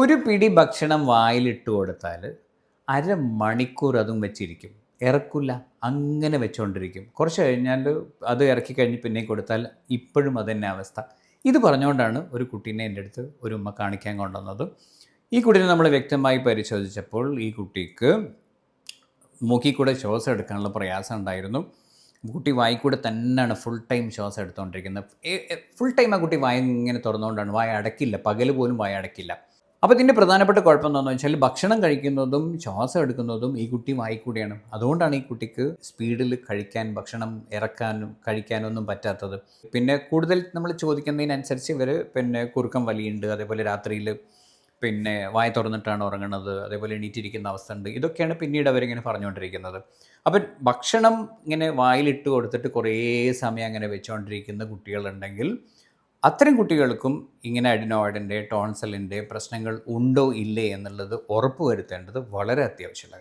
ഒരു പിടി ഭക്ഷണം വായിലിട്ട് കൊടുത്താൽ അരമണിക്കൂർ അതും വെച്ചിരിക്കും. ഇറക്കില്ല അങ്ങനെ വെച്ചുകൊണ്ടിരിക്കും കുറച്ച് കഴിഞ്ഞാൽ അത് ഇറക്കി കഴിഞ്ഞ് പിന്നെയും കൊടുത്താൽ ഇപ്പോഴും അതന്നെ അവസ്ഥ. ഇത് പറഞ്ഞുകൊണ്ടാണ് ഒരു കുട്ടീനെ എന്റെ അടുത്ത് ഒരു ഉമ്മ കാണിക്കാൻ കൊണ്ടുവന്നത്. ഈ കുട്ടീനെ നമ്മൾ വ്യക്തമായി പരിശോധിച്ചപ്പോൾ ഈ കുട്ടിക്ക് മൂക്കിൽ കൂടെ ശ്വാസം എടുക്കാനുള്ള പ്രയാസം ഉണ്ടായിരുന്നു. കുട്ടി വായിക്കൂടെ തന്നെയാണ് ഫുൾ ടൈം ശ്വാസം എടുത്തുകൊണ്ടിരിക്കുന്നത് ഫുൾ ടൈം ആ കുട്ടി വായ ഇങ്ങനെ തുറന്നുകൊണ്ടാണ് വായ അടക്കില്ല പകൽ പോലും വായ അടക്കില്ല അപ്പോൾ ഇതിന്റെ പ്രധാനപ്പെട്ട കുഴപ്പം എന്താണെന്ന് വെച്ചാൽ ഭക്ഷണം കഴിക്കുന്നതും ശ്വാസം എടുക്കുന്നതും ഈ കുട്ടി വായിക്കൂടിയാണ്. അതുകൊണ്ടാണ് ഈ കുട്ടിക്ക് സ്പീഡിൽ കഴിക്കാൻ ഭക്ഷണം ഇറക്കാനും കഴിക്കാനൊന്നും പറ്റാത്തത്. പിന്നെ കൂടുതൽ നമ്മൾ ചോദിക്കുന്നതിനനുസരിച്ച് ഇവർ പിന്നെ കുറുക്കം വലിയുണ്ട്. അതേപോലെ രാത്രിയിൽ പിന്നെ വായ തുറന്നിട്ടാണ് ഉറങ്ങുന്നത് അതേപോലെ എണീറ്റിരിക്കുന്ന അവസ്ഥ ഉണ്ട്. ഇതൊക്കെയാണ് പിന്നീട് അവരിങ്ങനെ പറഞ്ഞുകൊണ്ടിരിക്കുന്നത്. അപ്പം ഭക്ഷണം ഇങ്ങനെ വായിലിട്ട് കൊടുത്തിട്ട് കുറേ സമയം അങ്ങനെ വെച്ചുകൊണ്ടിരിക്കുന്ന കുട്ടികളുണ്ടെങ്കിൽ അത്തരം കുട്ടികൾക്കും ഇങ്ങനെ അഡിനോയിഡിന്റെ ടോൺസലിന്റെ പ്രശ്നങ്ങൾ ഉണ്ടോ ഇല്ലേ എന്നുള്ളത് ഉറപ്പുവരുത്തേണ്ടത് വളരെ അത്യാവശ്യമുള്ള